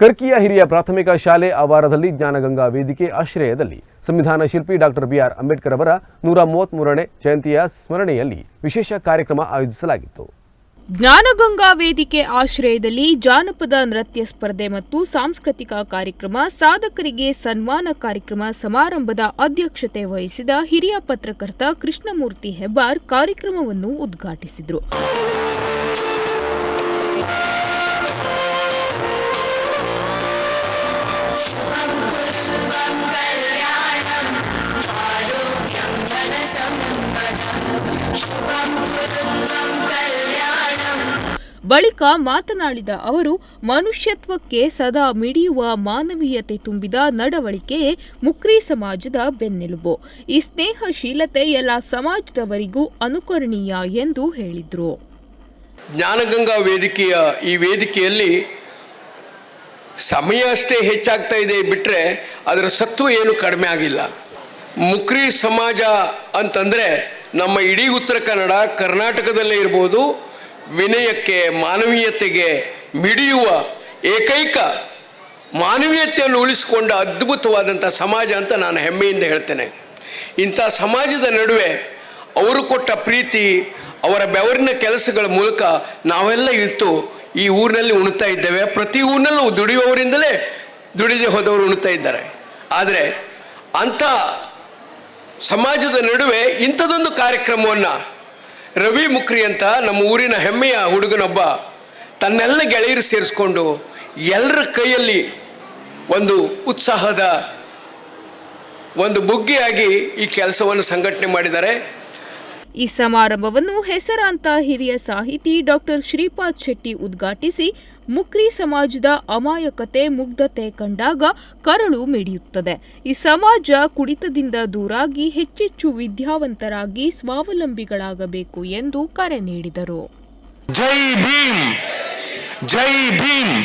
ಕರ್ಕಿಯ ಹಿರಿಯ ಪ್ರಾಥಮಿಕ ಶಾಲೆ ಆವಾರದಲ್ಲಿ ಜ್ಞಾನಗಂಗಾ ವೇದಿಕೆ ಆಶ್ರಯದಲ್ಲಿ ಸಂವಿಧಾನ ಶಿಲ್ಪಿ ಡಾಕ್ಟರ್ ಬಿಆರ್ ಅಂಬೇಡ್ಕರ್ ಅವರ ನೂರ ಮೂವತ್ತ್ಮೂರನೇ ಜಯಂತಿಯ ಸ್ಮರಣೆಯಲ್ಲಿ ವಿಶೇಷ ಕಾರ್ಯಕ್ರಮ ಆಯೋಜಿಸಲಾಗಿತ್ತು. ಜ್ಞಾನಗಂಗಾ ವೇದಿಕೆ ಆಶ್ರಯದಲ್ಲಿ ಜಾನಪದ ನೃತ್ಯ ಸ್ಪರ್ಧೆ ಮತ್ತು ಸಾಂಸ್ಕೃತಿಕ ಕಾರ್ಯಕ್ರಮ, ಸಾಧಕರಿಗೆ ಸನ್ಮಾನ ಕಾರ್ಯಕ್ರಮ ಸಮಾರಂಭದ ಅಧ್ಯಕ್ಷತೆ ವಹಿಸಿದ ಹಿರಿಯ ಪತ್ರಕರ್ತ ಕೃಷ್ಣಮೂರ್ತಿ ಹೆಬ್ಬಾರ್ ಕಾರ್ಯಕ್ರಮವನ್ನು ಉದ್ಘಾಟಿಸಿದರು. ಬಳಿಕ ಮಾತನಾಡಿದ ಅವರು, ಮನುಷ್ಯತ್ವಕ್ಕೆ ಸದಾ ಮಿಡಿಯುವ ಮಾನವೀಯತೆ ತುಂಬಿದ ನಡವಳಿಕೆಯೇ ಮುಕ್ರಿ ಸಮಾಜದ ಬೆನ್ನೆಲುಬು. ಈ ಸ್ನೇಹಶೀಲತೆ ಎಲ್ಲ ಸಮಾಜದವರಿಗೂ ಅನುಕರಣೀಯ ಎಂದು ಹೇಳಿದರು. ಜ್ಞಾನಗಂಗಾ ವೇದಿಕೆಯ ಈ ವೇದಿಕೆಯಲ್ಲಿ ಸಮಯ ಅಷ್ಟೇ ಹೆಚ್ಚಾಗ್ತಾ ಇದೆ ಬಿಟ್ಟರೆ ಅದರ ಸತ್ವ ಏನು ಕಡಿಮೆ ಆಗಿಲ್ಲ. ಮುಕ್ರಿ ಸಮಾಜ ಅಂತಂದರೆ ನಮ್ಮ ಇಡೀ ಉತ್ತರ ಕನ್ನಡ, ಕರ್ನಾಟಕದಲ್ಲೇ ಇರ್ಬೋದು ವಿನಯಕ್ಕೆ, ಮಾನವೀಯತೆಗೆ ಮಿಡಿಯುವ ಏಕೈಕ ಮಾನವೀಯತೆಯನ್ನು ಉಳಿಸಿಕೊಂಡ ಅದ್ಭುತವಾದಂಥ ಸಮಾಜ ಅಂತ ನಾನು ಹೆಮ್ಮೆಯಿಂದ ಹೇಳ್ತೇನೆ. ಇಂಥ ಸಮಾಜದ ನಡುವೆ ಅವರು ಕೊಟ್ಟ ಪ್ರೀತಿ, ಅವರ ಬೆವರಿನ ಕೆಲಸಗಳ ಮೂಲಕ ನಾವೆಲ್ಲ ಇತ್ತು ಈ ಊರಿನಲ್ಲಿ ಉಣ್ತಾ ಇದ್ದೇವೆ. ಪ್ರತಿ ಊರಿನಲ್ಲೂ ದುಡಿಯುವವರಿಂದಲೇ ದುಡಿದೇ ಹೋದವರು ಉಣ್ತಾ ಇದ್ದಾರೆ. ಆದರೆ ಅಂಥ ಸಮಾಜದ ನಡುವೆ ಇಂಥದೊಂದು ಕಾರ್ಯಕ್ರಮವನ್ನು ರವಿ ಮುಖ್ರಿ ಅಂತ ನಮ್ಮ ಊರಿನ ಹೆಮ್ಮೆಯ ಹುಡುಗನೊಬ್ಬ ತನ್ನೆಲ್ಲ ಗೆಳೆಯರು ಸೇರಿಸ್ಕೊಂಡು ಎಲ್ಲರ ಕೈಯಲ್ಲಿ ಒಂದು ಉತ್ಸಾಹದ ಒಂದು ಬುಗ್ಗಿಯಾಗಿ ಈ ಕೆಲಸವನ್ನು ಸಂಘಟನೆ ಮಾಡಿದ್ದಾರೆ. ಈ ಸಮಾರಂಭವನ್ನು ಹೆಸರಾಂತ ಹಿರಿಯ ಸಾಹಿತಿ ಡಾಕ್ಟರ್ ಶ್ರೀಪಾದ್ ಶೆಟ್ಟಿ ಉದ್ಘಾಟಿಸಿ ಮುಕ್ರಿ ಸಮಾಜದ ಅಮಾಯಕತೆ ಮುಗ್ಧತೆ ಕಂಡಾಗ ಕರಳು ಮಿಡಿಯುತ್ತದೆ. ಈ ಸಮಾಜ ಕುಡಿತದಿಂದ ದೂರಾಗಿ ಹೆಚ್ಚೆಚ್ಚು ವಿದ್ಯಾವಂತರಾಗಿ ಸ್ವಾವಲಂಬಿಗಳಾಗಬೇಕು ಎಂದು ಕರೆ ನೀಡಿದರು. ಜೈ ಭೀಮ್! ಜೈ ಭೀಮ್!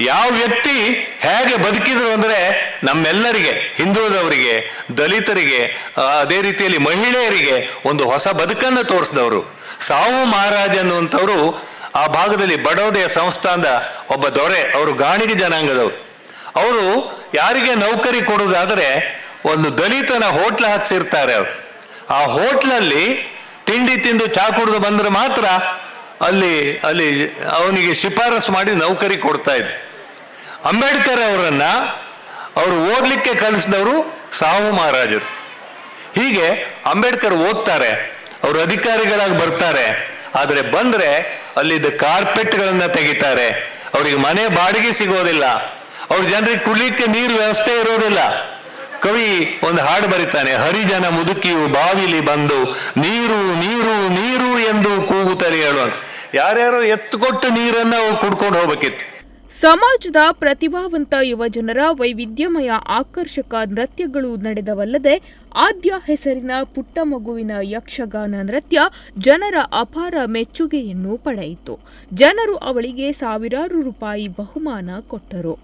ಯಾವ ವ್ಯಕ್ತಿ ಹೇಗೆ ಬದುಕಿದ್ರು ಅಂದ್ರೆ ನಮ್ಮೆಲ್ಲರಿಗೆ, ಹಿಂದುಳಿದವರಿಗೆ, ದಲಿತರಿಗೆ ಅದೇ ರೀತಿಯಲ್ಲಿ ಮಹಿಳೆಯರಿಗೆ ಒಂದು ಹೊಸ ಬದುಕನ್ನು ತೋರಿಸಿದವರು. ಸಾವು ಮಹಾರಾಜ ಅನ್ನುವಂಥವ್ರು ಆ ಭಾಗದಲ್ಲಿ ಬಡೋದಯ ಸಂಸ್ಥಾನದ ಒಬ್ಬ ದೊರೆ, ಅವರು ಗಾಣಿಗೆ ಜನಾಂಗದವರು. ಅವರು ಯಾರಿಗೆ ನೌಕರಿ ಕೊಡುವುದಾದರೆ ಒಂದು ದಲಿತನ ಹೋಟ್ಲ್ ಹಾಕ್ಸಿರ್ತಾರೆ ಅವರು. ಆ ಹೋಟ್ಲಲ್ಲಿ ತಿಂಡಿ ತಿಂದು ಚಾ ಕುಡಿದು ಬಂದ್ರೆ ಮಾತ್ರ ಅಲ್ಲಿ ಅಲ್ಲಿ ಅವನಿಗೆ ಶಿಫಾರಸು ಮಾಡಿ ನೌಕರಿ ಕೊಡ್ತಾ ಇದ್ರು ಅಂಬೇಡ್ಕರ್ ಅವರನ್ನ ಅವರು ಓದ್ಲಿಕ್ಕೆ ಕಲಿಸಿದವರು ಸಾಹು ಮಹಾರಾಜರು. ಹೀಗೆ ಅಂಬೇಡ್ಕರ್ ಓದ್ತಾರೆ, ಅವರು ಅಧಿಕಾರಿಗಳಾಗಿ ಬರ್ತಾರೆ, ಆದರೆ ಬಂದ್ರೆ ಅಲ್ಲಿದ್ದ ಕಾರ್ಪೆಟ್ಗಳನ್ನು ತೆಗಿತಾರೆ. ಅವರಿಗೆ ಮನೆ ಬಾಡಿಗೆ ಸಿಗೋದಿಲ್ಲ, ಅವ್ರ ಜನರಿಗೆ ಕುಡಿಲಿಕ್ಕೆ ನೀರು ವ್ಯವಸ್ಥೆ ಇರೋದಿಲ್ಲ. ಕವಿ ಒಂದು ಹಾಡು ಬರೀತಾನೆ, ಹರಿಜನ ಮುದುಕಿಯು ಬಾವಿಲಿ ಬಂದು, ನೀರು ನೀರು ನೀರು ಎಂದು ಕೂಗುತ್ತಾರೆ ಹೇಳು ಅಂತ. ಯಾರ್ಯಾರೋ ಎತ್ತುಕೊಟ್ಟು ನೀರನ್ನ ಕುಡ್ಕೊಂಡು ಹೋಗ್ಬೇಕಿತ್ತು. ಸಮಾಜದ ಪ್ರತಿಭಾವಂತ ಯುವಜನರ ವೈವಿಧ್ಯಮಯ ಆಕರ್ಷಕ ನೃತ್ಯಗಳು ನಡೆದವಲ್ಲದೆ ಆದ್ಯ ಹೆಸರಿನ ಪುಟ್ಟ ಮಗುವಿನ ಯಕ್ಷಗಾನ ನೃತ್ಯ ಜನರ ಅಪಾರ ಮೆಚ್ಚುಗೆಯನ್ನು ಪಡೆಯಿತು. ಜನರು ಅವಳಿಗೆ ಸಾವಿರಾರು ರೂಪಾಯಿ ಬಹುಮಾನ ಕೊಟ್ಟರು.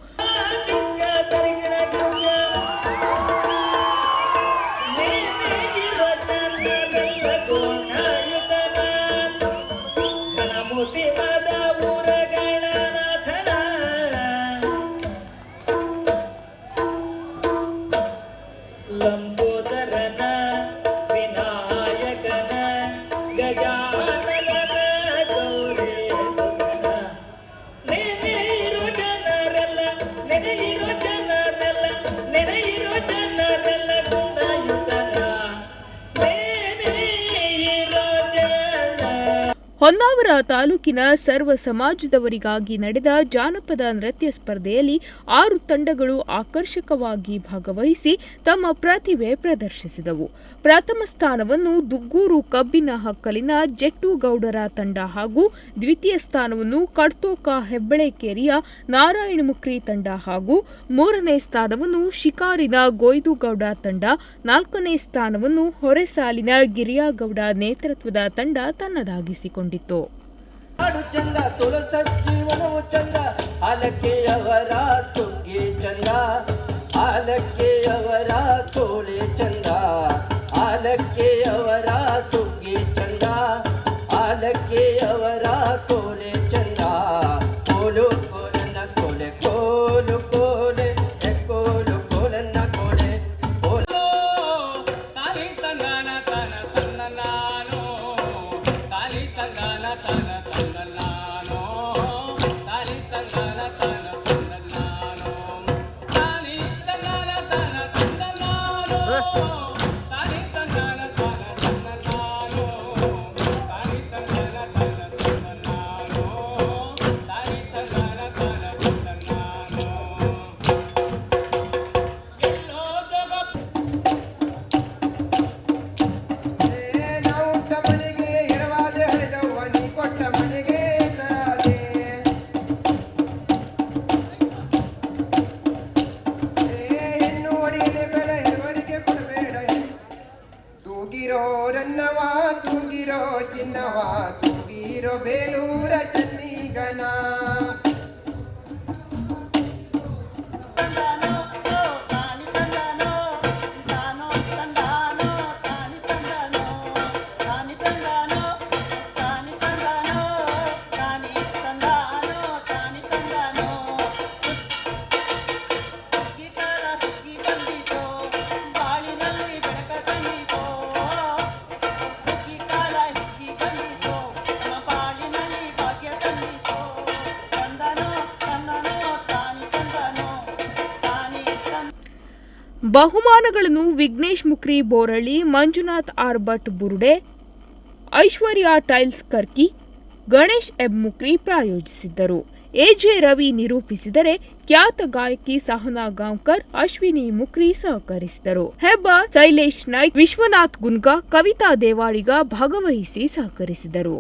ಹೊನ್ನಾವರ ತಾಲೂಕಿನ ಸರ್ವ ಸಮಾಜದವರಿಗಾಗಿ ನಡೆದ ಜಾನಪದ ನೃತ್ಯ ಸ್ಪರ್ಧೆಯಲ್ಲಿ ಆರು ತಂಡಗಳು ಆಕರ್ಷಕವಾಗಿ ಭಾಗವಹಿಸಿ ತಮ್ಮ ಪ್ರತಿಭೆ ಪ್ರದರ್ಶಿಸಿದವು. ಪ್ರಥಮ ಸ್ಥಾನವನ್ನು ದುಗ್ಗೂರು ಕಬ್ಬಿನ ಹಕ್ಕಲಿನ ಜೆಟ್ಟು ಗೌಡರ ತಂಡ ಹಾಗೂ ದ್ವಿತೀಯ ಸ್ಥಾನವನ್ನು ಕಡ್ತೋಕ ಹೆಬ್ಬಳೆಕೇರಿಯ ನಾರಾಯಣಮುಖ್ರಿ ತಂಡ ಹಾಗೂ ಮೂರನೇ ಸ್ಥಾನವನ್ನು ಶಿಕಾರಿನ ಗೋಯ್ದುಗೌಡ ತಂಡ, ನಾಲ್ಕನೇ ಸ್ಥಾನವನ್ನು ಹೊರೆಸಾಲಿನ ಗಿರಿಯಾಗೌಡ ನೇತೃತ್ವದ ತಂಡ ತನ್ನದಾಗಿಸಿಕೊಂಡಿತು ಹಾಡು ಚಂದ Oh. Krishna. ಬಹುಮಾನಗಳನ್ನು ವಿಘ್ನೇಶ್ ಮುಕ್ರಿ ಬೋರಳ್ಳಿ, ಮಂಜುನಾಥ್ ಆರ್ ಭಟ್ ಬುರುಡೆ, ಐಶ್ವರ್ಯ ಟೈಲ್ಸ್ ಕರ್ಕಿ, ಗಣೇಶ್ ಎಬ್ ಮುಕ್ರಿ ಪ್ರಾಯೋಜಿಸಿದ್ದರು. ಎಜೆ ರವಿ ನಿರೂಪಿಸಿದರೆ ಖ್ಯಾತ ಗಾಯಕಿ ಸಹನಾ ಗಾಂವ್ಕರ್, ಅಶ್ವಿನಿ ಮುಕ್ರಿ ಸಹಕರಿಸಿದರು. ಹೆಬ್ಬಾರ್ ಶೈಲೇಶ್ ನಾಯ್ಕ್, ವಿಶ್ವನಾಥ್ ಗುನ್ಗಾ, ಕವಿತಾ ದೇವಾಡಿಗ ಭಾಗವಹಿಸಿ ಸಹಕರಿಸಿದರು.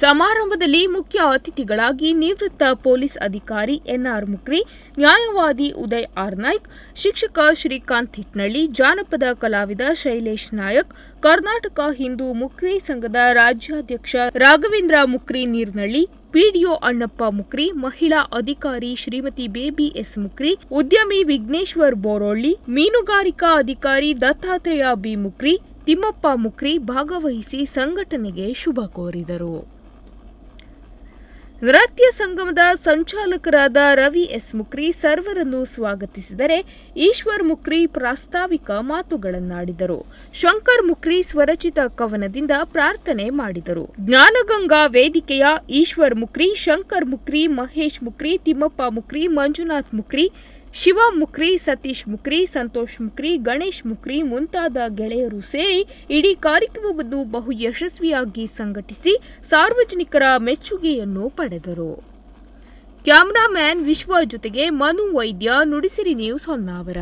ಸಮಾರಂಭದಲ್ಲಿ ಮುಖ್ಯ ಅತಿಥಿಗಳಾಗಿ ನಿವೃತ್ತ ಪೊಲೀಸ್ ಅಧಿಕಾರಿ ಎನ್ಆರ್ ಮುಕ್ರಿ, ನ್ಯಾಯವಾದಿ ಉದಯ್ ಆರ್ ನಾಯ್ಕ್, ಶಿಕ್ಷಕ ಶ್ರೀಕಾಂತ್ ಹಿಟ್ನಳ್ಳಿ, ಜಾನಪದ ಕಲಾವಿದ ಶೈಲೇಶ್ ನಾಯಕ್, ಕರ್ನಾಟಕ ಹಿಂದೂ ಮುಕ್ರಿ ಸಂಘದ ರಾಜ್ಯಾಧ್ಯಕ್ಷ ರಾಘವೇಂದ್ರ ಮುಕ್ರಿ ನೀರ್ನಳ್ಳಿ, ಪಿಡಿಒ ಅಣ್ಣಪ್ಪ ಮುಕ್ರಿ, ಮಹಿಳಾ ಅಧಿಕಾರಿ ಶ್ರೀಮತಿ ಬೇಬಿ ಎಸ್ ಮುಕ್ರಿ, ಉದ್ಯಮಿ ವಿಘ್ನೇಶ್ವರ್ ಬೋರೊಳ್ಳಿ, ಮೀನುಗಾರಿಕಾ ಅಧಿಕಾರಿ ದತ್ತಾತ್ರೇಯ ಬಿ ಮುಕ್ರಿ, ತಿಮ್ಮಪ್ಪ ಮುಕ್ರಿ ಭಾಗವಹಿಸಿ ಸಂಘಟನೆಗೆ ಶುಭ ಕೋರಿದರು. ನೃತ್ಯ ಸಂಗಮದ ಸಂಚಾಲಕರಾದ ರವಿ ಎಸ್ ಮುಕ್ರಿ ಸರ್ವರನ್ನು ಸ್ವಾಗತಿಸಿದರೆ ಈಶ್ವರ್ ಮುಕ್ರಿ ಪ್ರಾಸ್ತಾವಿಕ ಮಾತುಗಳನ್ನಾಡಿದರು. ಶಂಕರ್ ಮುಕ್ರಿ ಸ್ವರಚಿತ ಕವನದಿಂದ ಪ್ರಾರ್ಥನೆ ಮಾಡಿದರು. ಜ್ಞಾನಗಂಗಾ ವೇದಿಕೆಯ ಈಶ್ವರ್ ಮುಕ್ರಿ, ಶಂಕರ್ ಮುಕ್ರಿ, ಮಹೇಶ್ ಮುಕ್ರಿ, ತಿಮ್ಮಪ್ಪ ಮುಕ್ರಿ, ಮಂಜುನಾಥ್ ಮುಕ್ರಿ ಶಿವ ಮುಕ್ರಿ, ಸತೀಶ್ ಮುಕ್ರಿ, ಸಂತೋಷ್ ಮುಕ್ರಿ, ಗಣೇಶ್ ಮುಕ್ರಿ ಮುಂತಾದ ಗೆಳೆಯರು ಸೇರಿ ಇಡೀ ಕಾರ್ಯಕ್ರಮವನ್ನು ಬಹು ಯಶಸ್ವಿಯಾಗಿ ಸಂಘಟಿಸಿ ಸಾರ್ವಜನಿಕರ ಮೆಚ್ಚುಗೆಯನ್ನು ಪಡೆದರು. ಕ್ಯಾಮ್ರಾಮ್ಯಾನ್ ವಿಶ್ವ ಜೊತೆಗೆ ಮನು ವೈದ್ಯ ನುಡಿಸಿರಿ ನ್ಯೂಸ್ ಹೊನ್ನಾವರ.